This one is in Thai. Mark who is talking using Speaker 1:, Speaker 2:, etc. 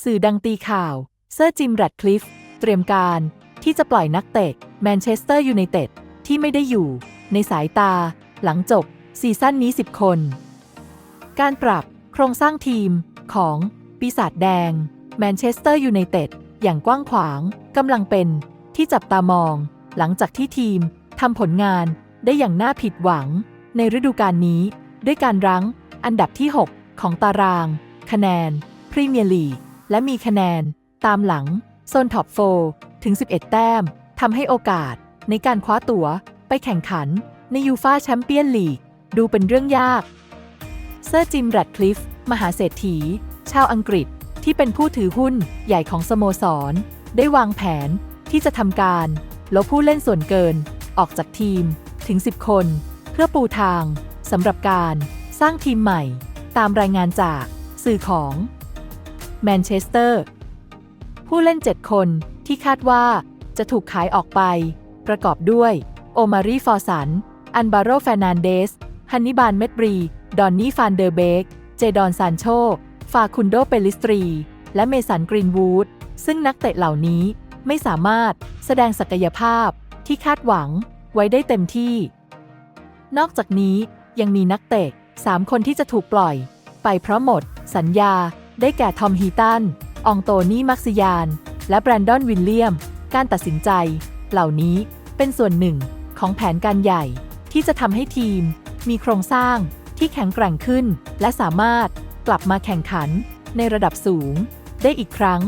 Speaker 1: สื่อดังตีข่าว เซอร์จิมแรดคลิฟเตรียมการที่จะปล่อยนักเตะแมนเชสเตอร์ยูไนเต็ดที่ไม่ได้อยู่ ในสายตา หลังจบ ซีซั่นนี้ 10 คน การปรับโครงสร้างทีมของ ปีศาจแดง แมนเชสเตอร์ยูไนเต็ดอย่างกว้างขวางกำลังเป็นที่จับตามอง หลังจากที่ทีมทำผลงานได้อย่างน่าผิดหวัง ในฤดูกาลนี้ ด้วยการรั้งอันดับที่ 6 ของตาราง คะแนน พรีเมียร์ลีก และมีคะแนน ตามหลัง โซนท็อป4ถึง 11 แต้มทำให้โอกาสในการคว้าตั๋วไปแข่งขันในยูฟาแชมเปี้ยนลีก ดูเป็นเรื่องยาก เซอร์จิมแรดคลิฟมหาเศรษฐี ชาวอังกฤษที่เป็นผู้ถือหุ้นใหญ่ของสโมสร ได้วางแผนที่จะทำการลบผู้เล่นส่วนเกิน ออกจากทีมถึง 10 คน เพื่อปูทางสำหรับการสร้างทีมใหม่ ตามรายงานจากสื่อของ แมนเชสเตอร์ ผู้เล่น 7 คนที่คาดว่าจะถูกขายออกไป ประกอบด้วย โอมารีฟอร์สัน อันบาโรแฟนานเดส ฮันนิบาลเมดบรี ดอนนี่ฟานเดอร์เบก เจดอนซานโช ฟาคุนโดเปลิสตรี และเมสันกรีนวูด ซึ่งนักเตะเหล่านี้ไม่สามารถแสดงศักยภาพที่คาดหวังไว้ได้เต็มที่ นอกจากนี้ยังมีนักเตะ 3 คนที่จะถูกปล่อย ไปเพราะหมด สัญญา ได้แก่ทอมฮีตันอองโตนี่มักซิยาน และแบรนดอนวิลเลียม การตัดสินใจ เหล่านี้เป็นส่วนหนึ่งของแผนการใหญ่ที่จะทำให้ทีม มีโครงสร้างที่แข็งแกร่งขึ้น และสามารถกลับมาแข่งขันในระดับสูง ได้อีกครั้ง